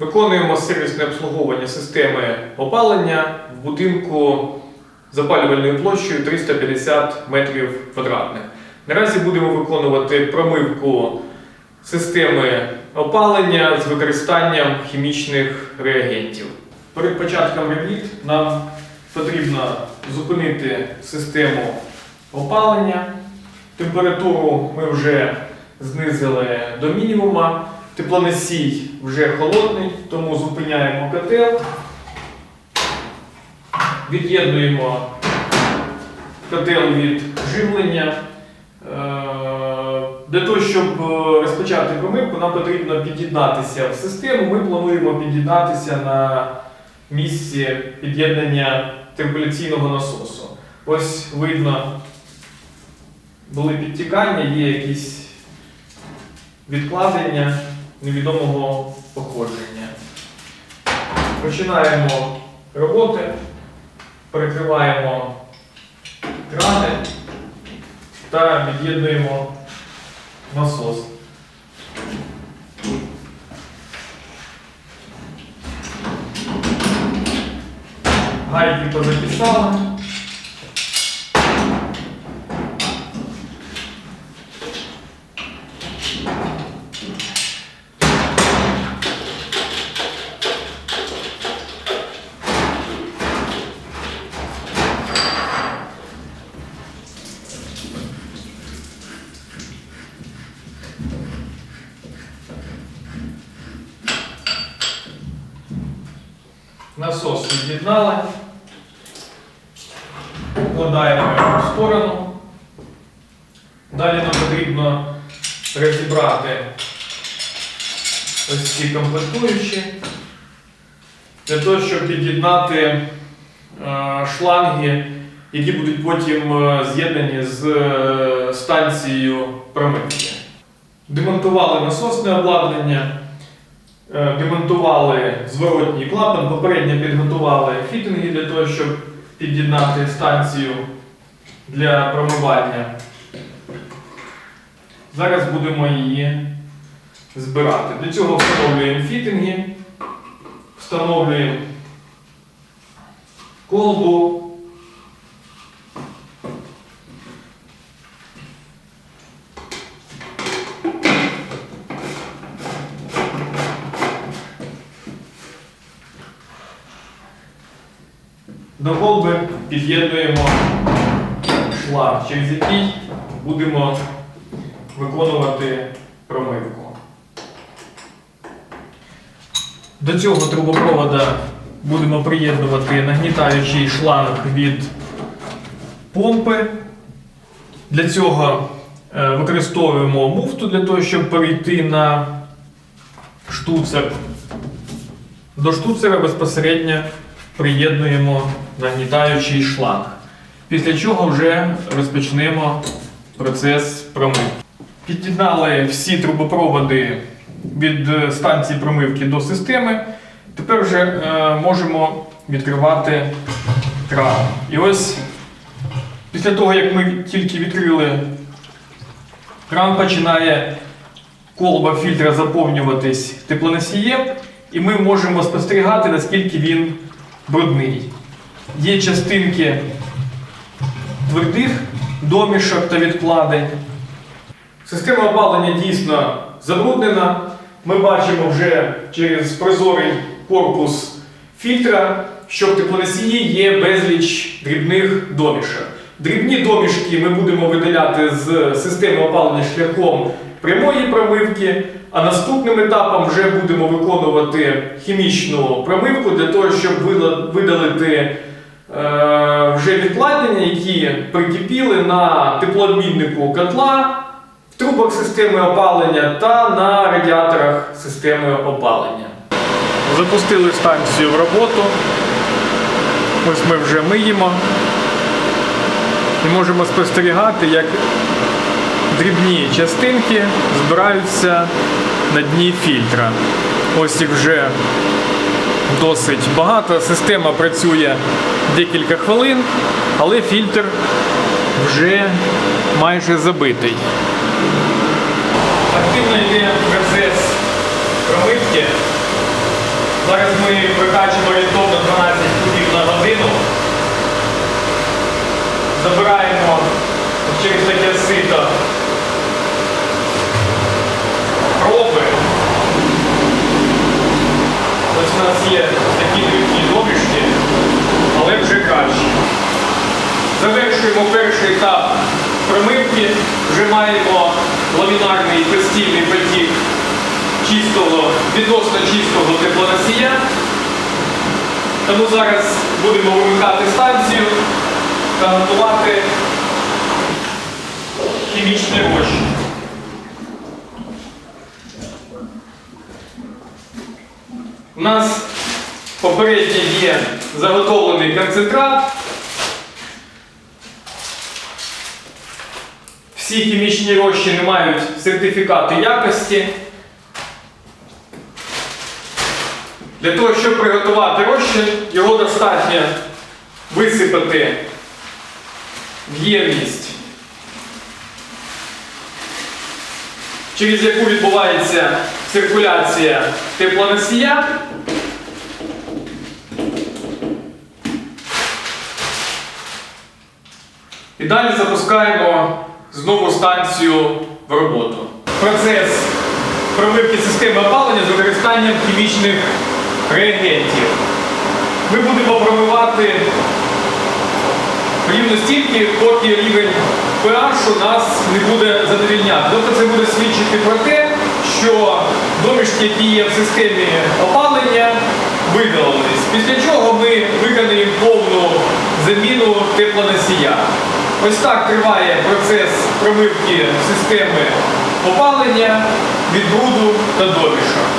Виконуємо сервісне обслуговування системи опалення в будинку запалювальною площею 350 метрів квадратних. Наразі будемо виконувати промивку системи опалення з використанням хімічних реагентів. Перед початком робіт нам потрібно зупинити систему опалення. Температуру ми вже знизили до мінімума. Теплоносій вже холодний, тому зупиняємо котел. Від'єднуємо котел від живлення. Е, Для того, щоб е, розпочати промивку, нам потрібно під'єднатися в систему. Ми плануємо під'єднатися на місці під'єднання циркуляційного насосу. Ось видно, були підтікання, є якісь відкладення невідомого походження. Починаємо роботи, перекриваємо крани та від'єднуємо насос. Гайки позаписали. Насос від'єднали. Вкладаємо його в сторону. Далі нам потрібно розібрати ось ці комплектуючі для того, щоб під'єднати е, шланги, які будуть потім е, з'єднані з е, станцією промивки. Демонтували насосне обладнання. Е, демонтували зворотній клапан, попередньо підготували фітинги для того, щоб під'єднати станцію для промивання. Зараз будемо її збирати. Для цього встановлюємо фітинги, встановлюємо колбу. До колби під'єднуємо шланг, через який будемо виконувати промивку. До цього трубопровода будемо приєднувати нагнітаючий шланг від помпи. Для цього е, використовуємо муфту для того, щоб перейти на штуцер. До штуцера безпосередньо приєднуємо нагнітаючий шланг. Після чого вже розпочнемо процес промивки. Під'єднали всі трубопроводи від станції промивки до системи. Тепер вже е, можемо відкривати кран. І ось після того, як ми тільки відкрили кран, починає колба фільтра заповнюватись теплоносієм, і ми можемо спостерігати, наскільки він брудний. Є частинки твердих домішок та відкладень. Система опалення дійсно забруднена. Ми бачимо вже через прозорий корпус фільтра, що в теплоносії є безліч дрібних домішок. Дрібні домішки ми будемо видаляти з системи опалення шляхом прямої промивки, а наступним етапом вже будемо виконувати хімічну промивку для того, щоб видалити е, вже відкладення, які прикипіли на теплообміннику котла, в трубах системи опалення та на радіаторах системи опалення. Запустили станцію в роботу. Ось ми вже миємо і можемо спостерігати, як дрібні частинки збираються на дні фільтра. Ось їх вже досить багато. Система працює декілька хвилин, але фільтр вже майже забитий. Активно йде процес промивки. прокачуємо орієнтовно Забираємо через таке сито проби. Ось у нас є такі дрібні домішки, але вже краще. Завершуємо перший етап промивки, вже маємо ламінарний постійний потік чистого, відносно чистого теплоносія. Тому зараз будемо вимикати станцію та готувати хімічний розчин. У нас попередньо є заготовлений концентрат. Всі хімічні розчини мають сертифікати якості. Для того, щоб приготувати розчин, його достатньо висипати в ємність, через яку відбувається циркуляція теплоносія. І далі запускаємо знову станцію в роботу. Процес промивки системи опалення з використанням хімічних реагентів. Ми будемо промивати рівно стільки, поки рівень pH у нас не буде задовільняти. Тобто це буде свідчити про те, що домішки, які є в системі опалення, видалились. Після чого ми виконаємо повну заміну теплоносія. Ось так триває процес промивки системи опалення від бруду та домішок.